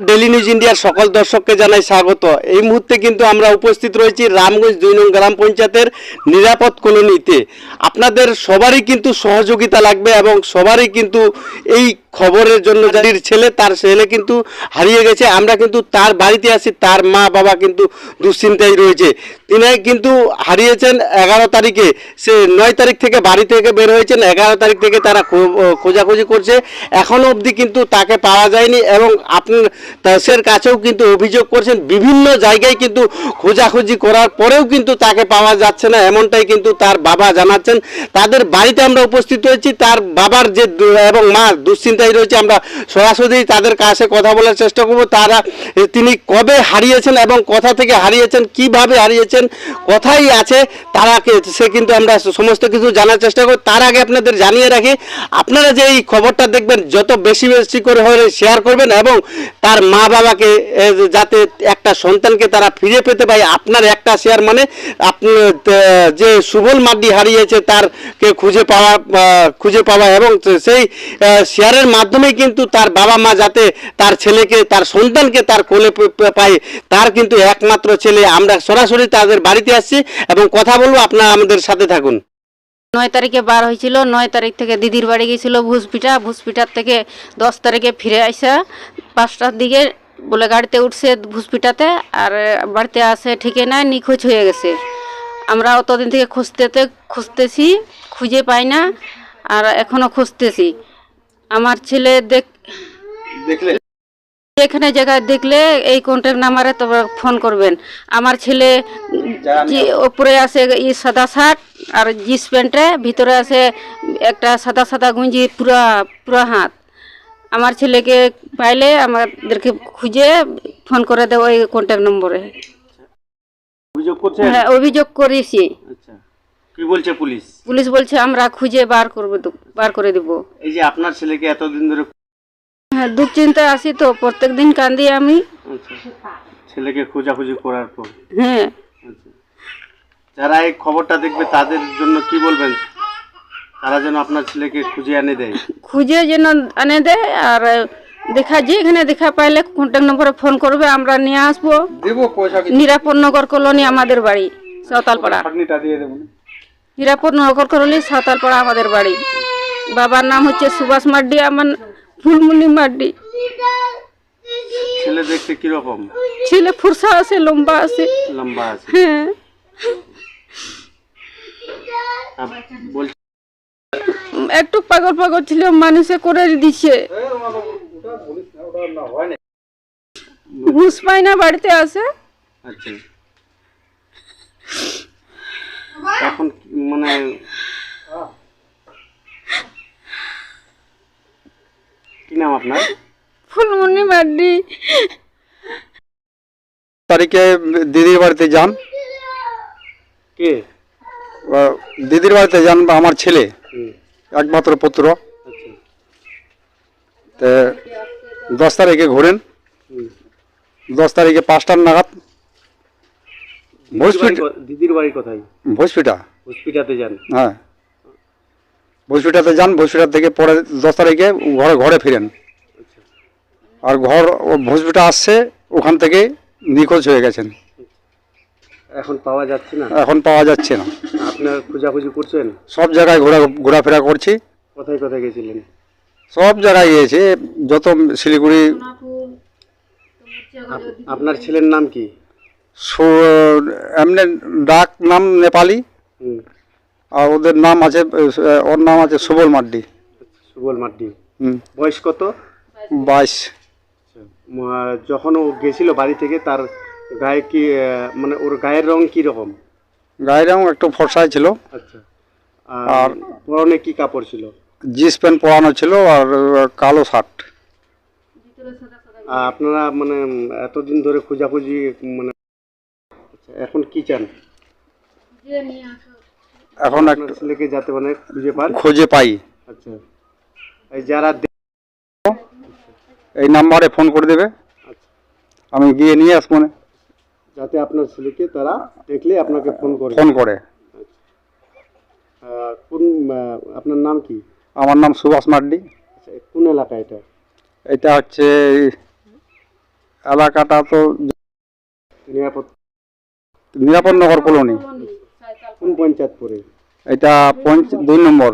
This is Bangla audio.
ডেলি নিউজ ইন্ডিয়ার সকল দর্শককে জানাই স্বাগত। এই মুহূর্তে কিন্তু আমরা উপস্থিত রয়েছি রামগঞ্জ দুই নং গ্রাম পঞ্চায়েতের নিরাপদ কলোনিতে। আপনাদের সবারই কিন্তু সহযোগিতা লাগবে এবং সবারই কিন্তু এই খবরের জন্য যার ছেলে তার ছেলে কিন্তু হারিয়ে গেছে আমরা কিন্তু তার বাড়িতে আছি তার মা বাবা কিন্তু দুশ্চিন্তায় রয়েছে। তিনি কিন্তু হারিয়েছেন এগারো তারিখে সে নয় তারিখ থেকে বাড়ি থেকে বের হয়েছেন এগারো তারিখ থেকে তারা খোঁজাখুঁজি করছে। এখনও অবধি কিন্তু তাকে পাওয়া যায়নি এবং আপনার কাছেও কিন্তু অভিযোগ করছেন বিভিন্ন জায়গায় কিন্তু খোঁজাখুঁজি করার পরেও কিন্তু তাকে পাওয়া যাচ্ছে না এমনটাই কিন্তু তার বাবা জানাচ্ছেন। তাদের বাড়িতে আমরা উপস্থিত হয়েছি তার বাবার যে এবং মা দুশ্চিন্তায় রয়েছে আমরা সরাসরি তাদের কাছে কথা বলার চেষ্টা করব। তারা তিনি কবে হারিয়েছেন এবং কোথা থেকে হারিয়েছেন কীভাবে হারিয়েছেন কোথায় আছে তারা সে কিন্তু আমরা সমস্ত কিছু জানার চেষ্টা করি তার আগে আপনাদের জানিয়ে রাখি আপনারা যে এই খবরটা দেখবেন যত বেশি বেশি করে হলে শেয়ার করবেন এবং তার মা বাবাকে যাতে একটা সন্তানকে তারা ফিরে পেতে পায় আপনার একটা শেয়ার মানে আপনি যে সুবল মাড্ডি হারিয়েছে তারকে খুঁজে পাওয়া খুঁজে পাওয়া এবং সেই আহ, শেয়ারের মাধ্যমে কিন্তু তার বাবা মা যাতে তার ছেলেকে, তার সন্তানকে তার কোলে পায়, তার কিন্তু একমাত্র ছেলে। আমরা সরাসরি তাদের বাড়িতে আসছি এবং কথা বলব আপনারা আমাদের সাথে থাকুন। নয় তারিখে বার হয়েছিল, নয় তারিখ থেকে দিদির বাড়ি গেছিল ভুসপিটা ভুসপিটার থেকে দশ তারিখে ফিরে আসা পাঁচটার দিকে বলে গাড়িতে উঠছে ভুসপিটাতে আর বাড়িতে আসে ঠিকই নাই নিখোঁজ হয়ে গেছে। আমরা অতদিন থেকে খুঁজতেতে খুঁজতেছি, খুঁজে পাই না আর এখনও খুঁজতেছি। আমার ছেলে দেখ দেখলে? এখানে জায়গায় দেখলে এই কন্ট্যাক্ট নাম্বারে তবে ফোন করবেন। আমার ছেলে ওপরে আছে ই সাদা শার্ট আর জিন্স প্যান্টে ভিতরে আছে একটা সাদা সাদা গুঞ্জি পুরা পুরা হাত। আমার ছেলেকে পাইলে আমাদেরকে খুঁজে ফোন করে দেবো এই কন্ট্যাক্ট নম্বরে অভিযোগ হ্যাঁ অভিযোগ করেছি। আচ্ছা। কি বলছে পুলিশ? পুলিশ বলছে আমরা খুঁজে বার করব বার করে দেবো। এই যে আপনার ছেলেকে এতদিন ধরে হ্যাঁ দুশ্চিন্তায় আছি তো প্রত্যেক দিন কান্দি আমি। আচ্ছা। ছেলেকে খোঁজাখুঁজি করার পর। হ্যাঁ। আচ্ছা। যারা এই খবরটা দেখবে তাদের জন্য কি বলবেন? তারা যেন আপনার ছেলেকে খুঁজে এনে দেয়। খুঁজে যেন এনে দেয় আর দেখা যে এখানে দেখা পাইলে কন্ট্যাক্ট নম্বরে ফোন করবে আমরা নিয়ে আসব। দেবো নিরাপদ নগর কলোনি আমাদের বাড়ি সাঁওতালপাড়া। দিয়ে দেবো। নিরাপদ নগর কলোনি সাঁওতালপাড়া আমাদের বাড়ি। বাবার নাম হচ্ছে সুভাষ মাড্ডি আমার ফুলমুনি মাড্ডি। ছেলে দেখতে কীরকম? ছেলে ফুরসা আছে লম্বা আছে। লম্বা আছে। হ্যাঁ। একটু পাগল পাগল ছিল মানুষে করে দিচ্ছে ঘুষ পায় না বাড়িতে আসে আচ্ছা এখন কি- মানে কি নাম আপনার? ফুলমুনি মাড্ডি তারিখে দিদির বাড়িতে যান। কে? দিদির বাড়িতে যান বা আমার ছেলে একমাত্র পুত্র। আচ্ছা। দশ তারিখে ঘোরেন। দশ তারিখে পাঁচটার নাগাদ। দিদির বাড়ি কোথায়? ভোজপিটা হসপিটালে যান। হ্যাঁ। ভোজপিটাতে যান ভোজপিটা থেকে পরে দশ তারিখে ঘরে ঘরে ফিরেন। আর ঘর ও ভোজপিটা আসছে ওখান থেকে নিখোঁজ হয়ে গেছেন। এখন পাওয়া যাচ্ছে না? এখন পাওয়া যাচ্ছে না। আপনার খোঁজাখুঁজি করছেন? সব জায়গায় ঘোরা ঘোরাফেরা করছি। কোথায় কোথায় গেছিলেন? সব জায়গায় গিয়েছে যত শিলিগুড়ি। আপনার ছেলের নাম কি? এমনি ডাক নাম নেপালি। আর ওদের নাম আছে ওর নাম আছে সুবল মাড্ডি। সুবল মাড্ডি। হুম, বয়স কত? বাইশ। যখন ও গেছিল বাড়ি থেকে তার গায়ে কি মানে ওর গায়ের রং কি রকম গায়ের রং একটু ফর্সায় ছিল। আচ্ছা। আর পরনে কি কাপড় ছিল? জিন্স প্যান্ট পরানো ছিল আর কালো শার্ট। আপনারা মানে এতদিন ধরে খোঁজাখুঁজি মানে আচ্ছা, এখন কি চান? এখন আপনার ছেলেকে যাতে মানে খুঁজে পান খুঁজে পাই। আচ্ছা। যারা এই নাম্বারে ফোন করে দেবে। আচ্ছা, আমি গিয়ে নিয়ে আসব না। যাতে আপনার ছেলেকে তারা দেখলে আপনাকে ফোন করে। ফোন করে। কোন আপনার নাম কি? আমার নাম সুভাষ মাড্ডি। আচ্ছা কোন এলাকা এটা? এটা হচ্ছে এলাকাটা তো নিরাপদ নিরাপদ নগর কলোনি। কোন পঞ্চায়েত পড়ে এটা দুই নম্বর।